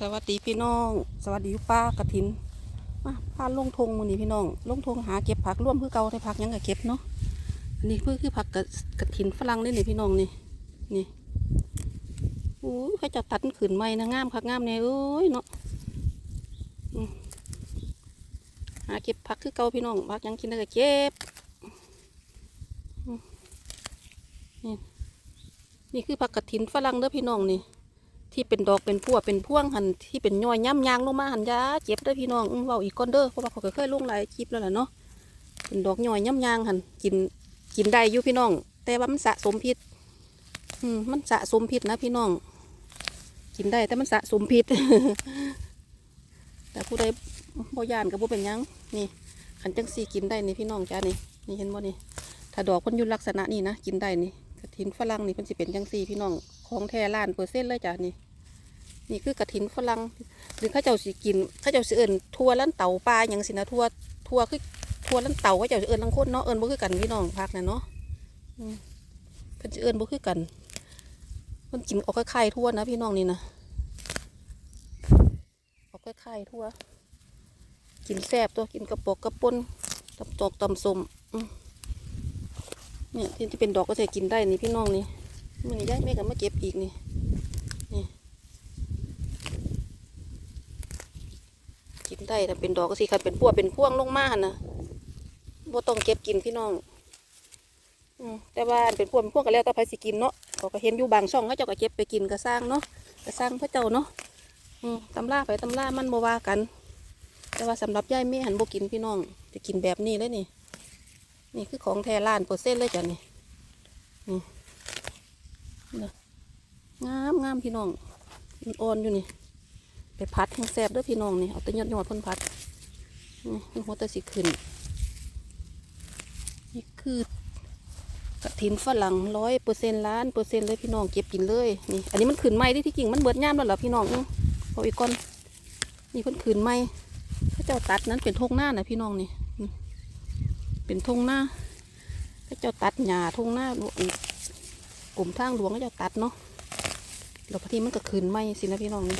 สวัสดีพี่น้อง สวัสดีป้ากระถินมาพาลงทงมือนี้พี่น้อง ลงทงหาเก็บผักร่วมคือเก่าได้ผักยังก็เก็บเนาะอันนี้คือคือผักกระกระถินฝรั่งนี่นี่พี่น้องนี่นี่อู้ยเขาจะตัดขืนไม้นะงามคักงามแน่เอ้ยเนาะหาเก็บผักคือเก่าพี่น้องผักยังกินได้ก็เก็บนี่นี่คือผักกระถินฝรั่งเด้อพี่น้องนี่ ที่เป็นดอกเป็นพวเป็นพ่วงหันที่เป็นย่อยย่ำยางลงมาหันยาเจ็บเด้อพี่น้องอือเว้าอีกก้อนเด้อเพราะว่าเขาเคยลงหลายคลิปแล้วแหละเนาะเป็นดอกย่อยย่ำยางหันกินกินได้อยู่พี่น้อง แต่ว่ามันสะสมพิษอืมมันสะสมพิษนะพี่น้อง กินได้แต่มันสะสมพิษแต่ผู้ใดบ่ยานกับบ่เป็นยังนี่ขันจังสีกินได้นี่พี่น้องจ้านี่นี่เห็นบ่นี่ถ้าดอกมันอยู่ลักษณะนี้นะกินได้นี่กระถินฝรั่งนี่มันสิเป็นจังสีพี่น้อง ของแท้ล้านเปอร์เซ็นต์เลยจ้านี่ นี่คือกระถินฝรั่งหรือข้าเจ้าสิกินข้าเจ้าสิเอิญทัวล้านเต่าปลาอย่างสินะทัวทัวคือทัวล้านเต่าเขาเจ้าสิเอิญลังคนเนาะเอิญบ่คือกันพี่น้องพักนะเนาะเพิ่นสิเอิญบ่คือกันเพิ่นกินออกคล้ายๆทั่วนะพี่น้องนี่นะออกคล้ายๆทั่ว กินแซ่บตัวกินกระปอกกระปนตำจอกตำสมเนี่ยที่ที่เป็นดอกก็จะกินได้นี่พี่น้องนี่ มันย้ายแม่ก็มาเก็บอีกนี่กินได้แต่เป็นดอกก็สิคันเป็นพวเป็นพ่วงลงมาหั่นนะบ่ต้องเก็บกินพี่น้องอืมแต่ว่าเป็นพวเป็นพ่วงก็แล้วแต่ใครสิกินเนาะเขาก็เห็นอยู่บางช่องเขาเจ้าก็เก็บไปกินก็สร้างเนาะก็สร้างพระเจ้าเนาะอืมตำราไปตำรามันบ่ว่ากัน แต่ว่าสำหรับยายแม่หันบ่กินพี่น้องจะกินแบบนี้เลยนี่ นี่คือของแท้ล้านเปอร์เซ็นต์เลยจ้ะนี่นี่นี่ งามงามพี่น้องอ่อนอยู่นี่ ไปพัดแห้งแซบด้วยพี่น้องนี่ เอาแต่ยอดยอดพ่นพัดนี่มันหัวแต่สิขึ้น นี่คือกระถินฝรั่งร้อยเปอร์เซ็นต์ล้านเปอร์เซ็นต์เลยพี่น้องเก็บกินเลย นี่ อันนี้มันขึ้นไหมที่ที่จริงมันเบิดย่ามแล้วเหรอพี่น้องเอาอีกก้อน นี่เพิ่นขึ้นไหมพระเจ้าตัดนั้นเป็นทงหน้านะพี่น้องนี่นี่เป็นทงหน้าพระเจ้าตัดหญ้าทงหน้า กลุ่มทางหลวงพระเจ้าตัดเนาะแล้วพอทีมันก็ขึ้นไหมสินะพี่น้องนี่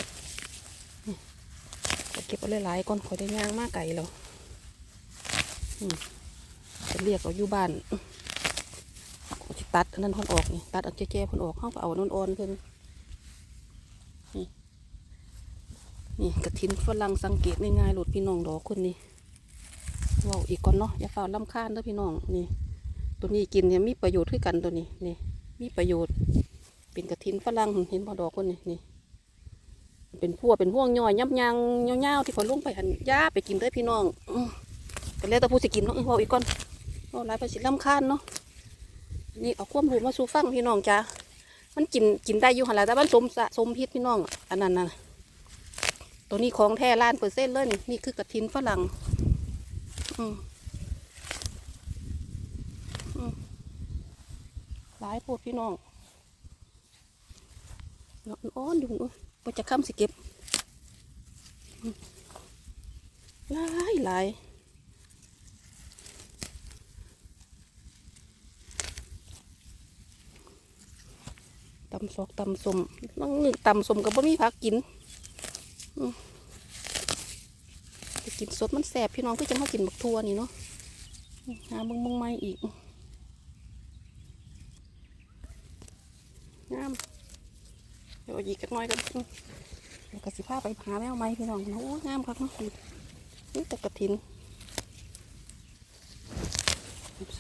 ก็เก็บเอาหลายๆก่อนขอยได้ย่างมากไก่แล้วจะเรียกเอาอยู่บ้านจะตัดอันนั้นคนออกนี่ตัดเอาแก่ๆคนออกเข้าไปเอานนอ่อนๆเพิ่นนี่นี่กระถินฝรั่งสังเกตง่ายๆหลุดพี่น้องดอกคนนี้เว้าอีกก่อนเนาะอย่าฝ่าลำคาญเด้อพี่น้องนี่ ตัวนี้กินเนี่ยมีประโยชน์คือกันตัวนี้นี่ มีประโยชน์ เป็นกระถินฝรั่งเห็นพอดอกคนนี้นี่ เป็นพวกเป็นพวกย่อยยับยางเงาวๆที่เขาลงไปหันย่าไปกินได้พี่น้องอื้อก็แล้วแต่ผู้สิกินเนาะเออเอาอีกก่อนเอาหลายไปสิลำคาญเนาะนี่เอาความรู้มาสู่ฟังพี่น้องจ้ามันกินกินได้อยู่หันหละแต่มันสมสะสมพิษพี่น้อง อันนั้นน่ะตัวนี้ของแท้ล้านเปอร์เซ็นต์เลยนี่นี่คือกระถินฝรั่ง อืมอืม หลายพวกพี่น้องนาะอ่อนอยู่เนาะก็จะค้ำสิเก็บหลายหลายตำซอกตำสมน้องหนึ่งตำสมกับบ่มีผักกินจะกินสดมันแสบพี่น้องก็จะมากินบักทัวนี่เนาะหาเบิ่งเบิ่งไม้อีกงาม เดี๋ยวเอาอีกกันหน่อยกันแล้วก็สิพาไปหาแมวไหมพี่น้องโอ้งามครับเนาะนี่แต่กระถิน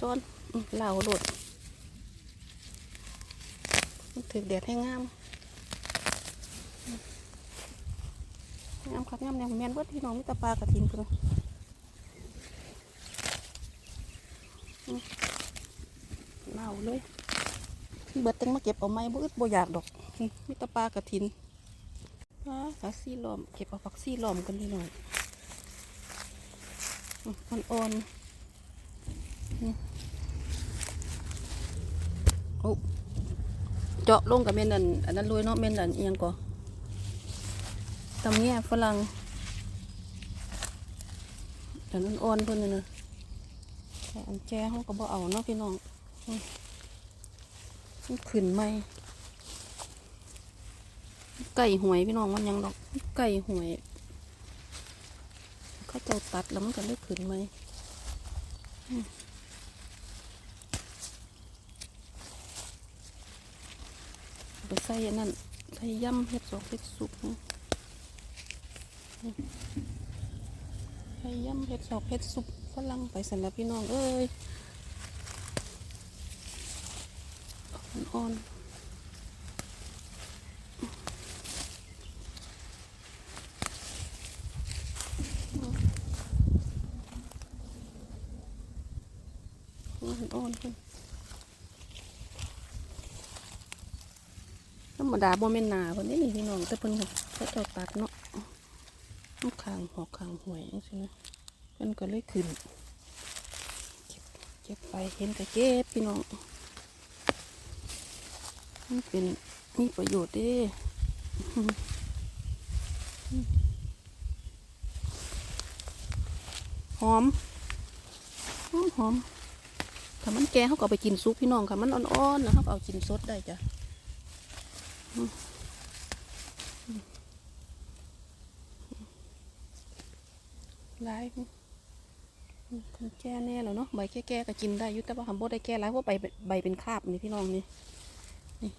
ซ้อนเหล่าโดดถึกแดดให้งามงามครับงามแนวแมนเบิดพี่น้องมิตรปลากระถินกันเหล่าเลยเบิดตั้งมาเก็บเอาไม้บ่อึดบ่อยากดอก มิตรปลากระถินว้าผักซี่ล้อม เก็บเอาผักซี่ล้อมกันนิดหน่อยอืมอ่อนๆโอ้เจาะลงกับเมนอันอันนั้นเลยเนาะเมนอันเอียงก่อตำเงี้ยฝรั่งอันนั้นอ่อนเพิ่นน่ะนะแต่อันแจ้เขาก็บ่เอาเนาะพี่น้องอืมมันขึ้นไหม ไก่หวยพี่น้องมันยังดอกไก่หวยเขาจ้าตัดแล้วมันก็เลยขึ้นไหมไปใส่อันนั่นใส่ย่ำเห็ดสอกเห็ดสุกใส่ย่ำเห็ดสอกเห็ดสุกฝรั่งไปสำหรับพี่น้องเอ้ยอ่อนๆ อ่อนอ่อนขึ้นธรรม ดาบ่แม่นหนาเพิ่นนี่นี่พี่น้องแต่เพิ่นเขาเจ้าตัดเนาะลูกคางหอกคางหวยจังซี่นะเพิ่นก็เลยขึ้นเก็บเก็บไปเห็นก็เก็บพี่น้องมันเป็นมีประโยชน์ด้หอมหอมหอมถ้ามันแก่เขาก็ไปกินซุปพี่น้องค่ะมันอ่อนๆนะเขาก็เอากินสดได้จ้ะ หลายมันแก่แน่แล้วเนาะใบแก่ๆก็กินได้ยุแต่ว่าทำบ่ได้แก่หลายเพราะใบใบเป็นคราบนี่พี่น้องนี่นี่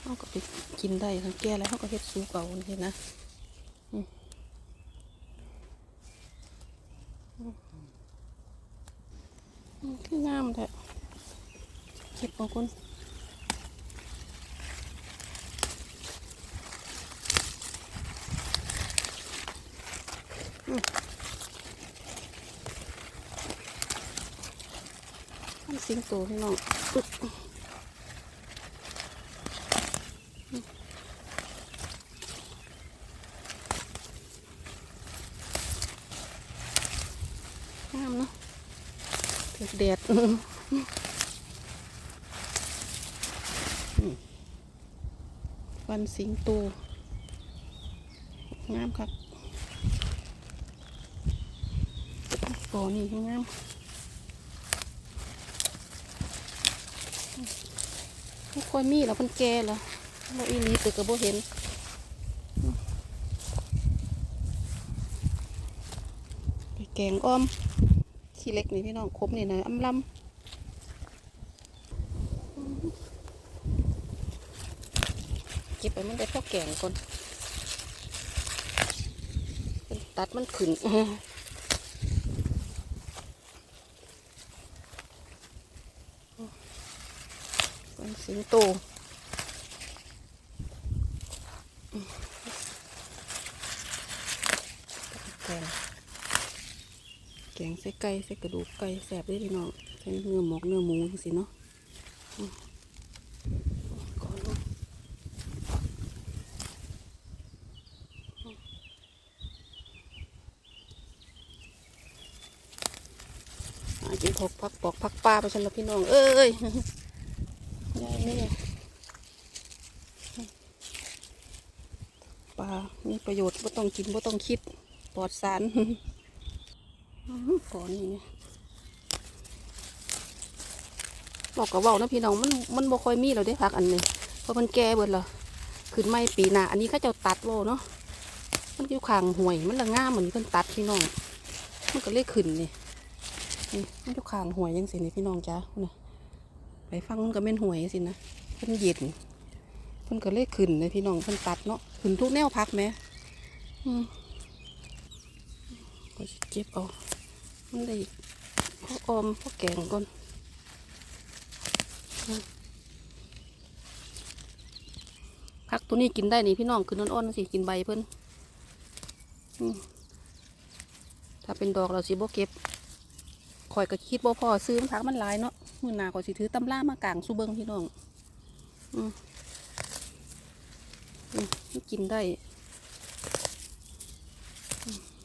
เขาก็ไปกินได้ทั้งแก่แล้วเขาก็เฮ็ดซุปเอานี่นะอืมอืมคืองามแท้เก็บเอาคน มันสิงโตพี่น้องงามเนาะถึกแดดวันสิงโตงามครับ โตนี่งามไม่ค่อยมีแล้วมันแก่แล้วบ่อีหลีตึกก็บ่เห็นแกงอ้อม ขี้เล็กนี่พี่น้องครบนี่นะอ้ำลำเก็บไปมันได้พอแกงก่อนตัดมันขึ้น เป็นสิงโตแกงแกงใส่ไก่ใส่กระดูกไก่แสบด้วยพี่น้องใส่เนื้อหมกเนื้อหมูสิเนาะอืมก่อนเนาะหากินพกพักปอกพักปลาไปฉันละพี่น้อง เอ้ยายนี่ ปลา มีประโยชน์บ่ต้องกินบ่ต้องคิด ปลอดสารอ๋อหือก่อนนี่บอกกับว่านะพี่น้องมันมันบ่ค่อยมีเราได้พักอันนี้เพราะมันแก่เบิดและขึ้นไม่ปีหน้าอันนี้เขาเจะตัดโวเนาะมันอยู่ข้างห่วยมันละง่ามเหมือนเพิ่นตัดพี่น้อง มันก็เลยขึ้นนี่นี่มันอยู่ข้างหวยยังสินี่พี่น้องจ้านะไปฟังมันก็เป็นหวยสินะเพิ่นเย็น เพิ่นก็เลยขึ้นเลยพี่น้องเพิ่นตัดเนาะขึ้นทุกแนวพักไหมก็เก็บเอามันได้พอออมพอแกงก่อนพักตัวนี้กินได้นี่พี่น้องขึ้นอ่อนๆสิกินใบเพิ่นอืมถ้าเป็นดอกเราสิบ่เก็บข่อยก็คิดว่พอซื้อพักมันหลายเนาะมือหนาข่อยสิถือตำล่ามากลางสูเบิงพี่น้อง อืม นกินได้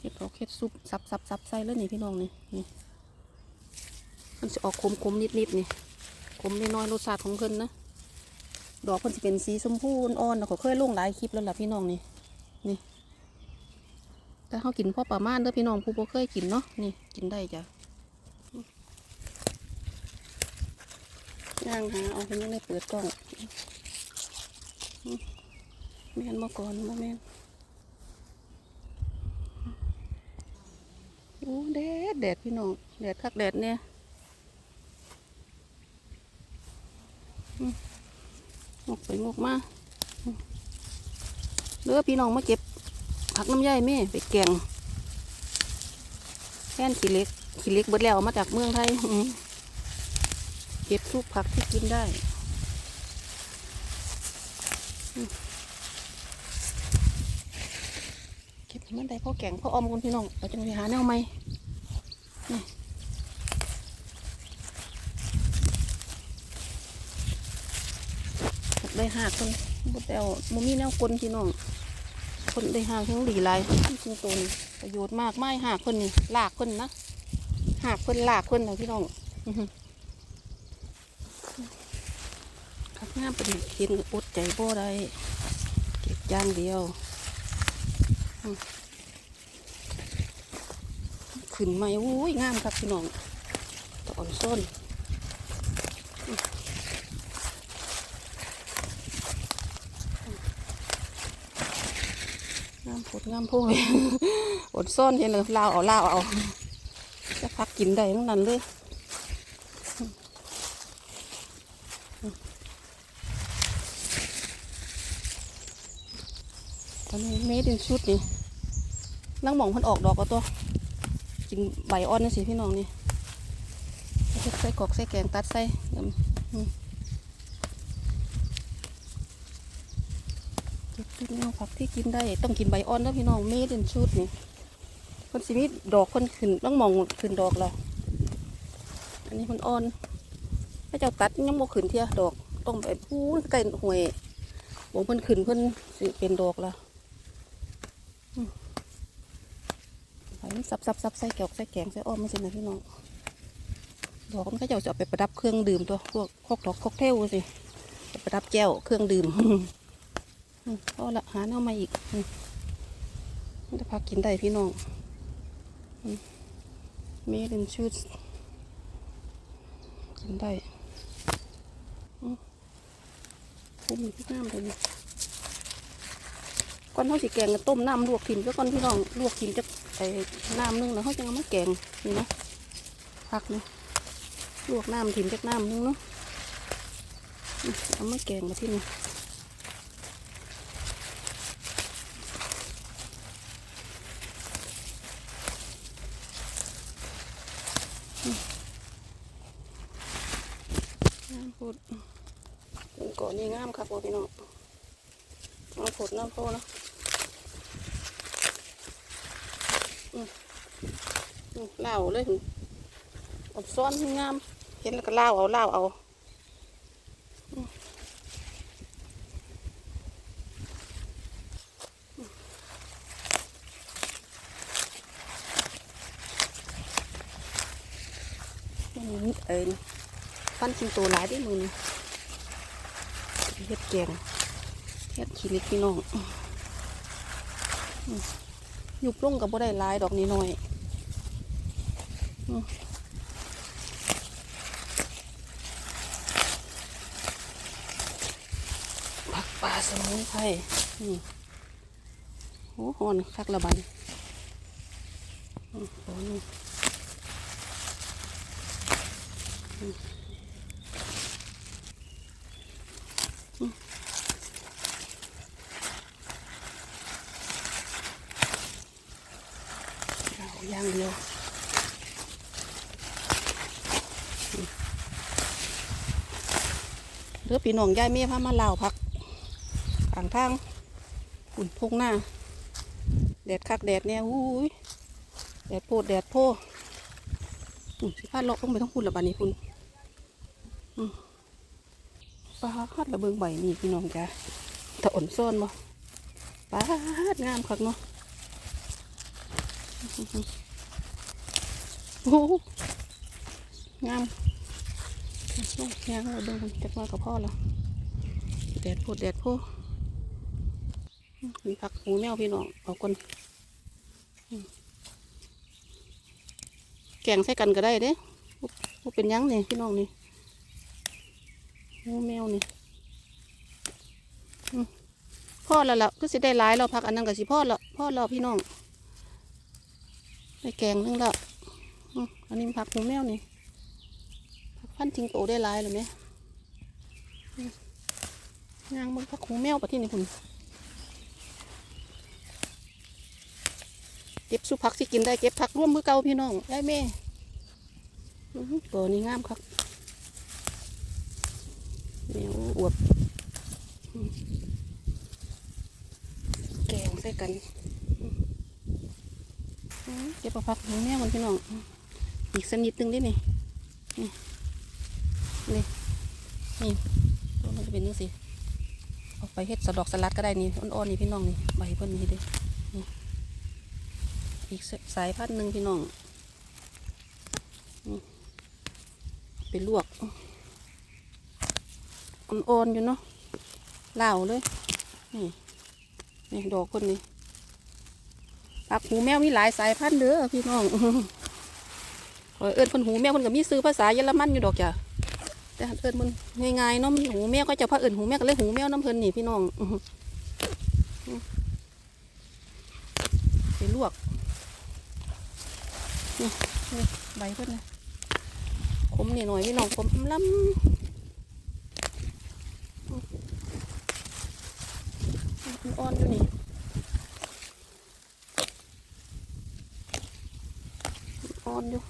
เห็ดดอกเห็ดซุปซับซับซับใส่เลยนี่พี่น้องนี่นี่ มันจะออกขมขมนิดนิดๆนี่ขมน้อยๆรสชาติของเพิ่นนะ ดอกเพิ่นจะเป็นสีชมพูอ่อนๆแล้วก็เคยลงหลายคลิปแล้วล่ะพี่น้องนี่ นี่แต่เขากินพ่อประมาณเด้อพี่น้องผู้บ่เคยกินเนาะ นี่กินได้จ้ะย่างหาเอาไปยังได้เปิดกล้องอ แม่นมาก่อนบ่แม่นโอ้แดดแดดพี่น้องแดดคักแดดเนี่ยงกไปงกมาเด้อพี่น้องมาเก็บผักน้ำย่ายแม่ไปแกงแค่นขี้เล็กขี้เล็กเบิดแล้วมาจากเมืองไทยเก็บทุกผักที่กินได้ เก็บให้ มันได้พ่อแกงพ่ออมคุณพี่น้องเราจะไปหาแนวใหมได้หากคนบดแล้วมมีแนวกลพี่น้อง คนได้หากทั้งดีลายจริงตัวนี้ประโยชน์มากไม่หากคนนี่ลากคนนะหากคนลากคนนะพี่น้องอื้อหือขับงามประดิษฐ์เห็นอดใจบ่ได้เก็บย่างเดียว ขึ้นมาอุ้ยงามครับพี่น้องตะอ่อนส้นงามผดงามโพยอดซ่อนเห็นเลยลาวเอาลาวเอาจะพักกินได้ทั้งนั้นเลยตอนนี้เมดินชุดนี่นั่งมองพันออกดอกก็ตัว กินใบอ่อนนี่สิพี่น้องนี่ใส่กอกใส่แกงตัดใส่เดี๋ยวอืมเก็บกินเอาผักที่กินได้ต้องกินใบอ่อนแล้วพี่น้องเมดนชุดนี่คนสิมีดอกคนขึ้นต้องมองขึ้นดอกแล้วอันนี้คนอ่อนถ้าเจ้าตัดยังบ่ขึ้นเทียดอกต้องไปพูนใกล้ห่วยบอกเพิ่นขึ้นเพิ่นสิเป็นดอกล้วไป มันซับซับซับใส่แกงใส่แกงใส่อ้อมไม่ใช่นะพี่น้อง ดอกมันก็จะเอาไปประดับเครื่องดื่มตัวพวกคอกดอกคอกเทลสิปประดับแก้วเครื่องดื่มเอาละหาแนวมาอีกมันจะพากินได้พี่น้องเมดินชูดกินได้คุ้มพี่น้ำเลยนี่ก่อนเขาสิแกงก็ต้มน้ำลวกถิ่นก็ก่อนพี่น้องลวกถิ่นจะ ไอ้น้ำนึงแล้วเขาจะเอามาแกงนี่นะผักนี่ลวกน้ำถิ่นจากน้ำนึงเนาะอืมเอามาแกงมาที่นี่อืมงามพูดก่อนนี่งามครับพี่น้องน้ำผดน้ำโพเนาะอืมอืม เลยอดซ้อนงาม เห็นแล้วก็เล่าเอาเล่าเอาเอ็นฟันกินตัวหลายด้มือนี่เฮ็ดแกงเฮ็ดขี้เล็กพี่น้องอยุบลงกับบ่ได้หลายดอกนี้หน่อย ผักป่าสมุนไพรอืมโอ้หอนคักละบันอืมโอ้นี่อืมอืมเอาอย่างเดียว เรือปีน้องยายเมียพามาเล่าวพักข้างทางอุ่นทุ่งหน้า แดดคักแดดเนี่ยอุ้ยแดดโพดแดดโพอืมสิพาเลาะลงไปทั้งพุ่นละบานี้พุ่นปลาฮัดระเบิงใบนี่พี่น้องจ้ะตะอ่อนซ่อนบ่ปลาฮัดงามคักเนาะโอ้งาม งามเราเดินจักมากับพ่อแล้วแดดโพดแดดโพดมีผักหูแมวพี่น้องเอาคนแกงใส่กันก็ได้เด้บ่เป็นยังนี่พี่น้องนี่หูแมวนี่พ่อแล้วล่ะก็สิได้หลายเราพักอันนั้นก็สิพ่อละพ่อเราพี่น้องได้แกงนึงละอันนี้ผักหูแมวนี่ พันธุ์จิงโตได้ลายเลยไหมอืมย่างมันผักหูแมวปะที่นี่คุณเก็บสุผักสิกินได้เก็บผักร่วมมือเก่าพี่น้องได้แม่อื้อหือตัวนี้งามครับแมวอวบแกงใส่กันเก็บผักหงแม่มันพี่น้องอีกสนิดนึงได้ไหมนี่ นี่นี่ตัวมันจะเป็นนึงสิเอาไปเฮ็ดสะดอกสลัดก็ได้นี่อ่อนๆนี่พี่น้องนี่ใบเพิ่นนี่เด้นี่อีกสายพันธุ์หนึ่งพี่น้องนี่ไปลวกอ่อนๆอยู่เนาะเหล่าเลยนี่นี่ดอกคนนี้ผักหูแมวมีหลายสายพันธุ์เด้อพี่น้องข้อเอิ้นคนหูแมวคนก็มีซื้อภาษาเยอรมันอยู่ดอกจ้ะ แต่เอิ้นมันง่ายๆเนาะมันหูแมวก็จะพาเอิ้นหูแมวก็เลยหูแมวน้ำเพลินนี่พี่น้องไปลวกนี่ใบเพิ่นนะขมนี่หน่อยพี่น้องขมล้ำอ่อนอยู่นี่อ่อนอยู่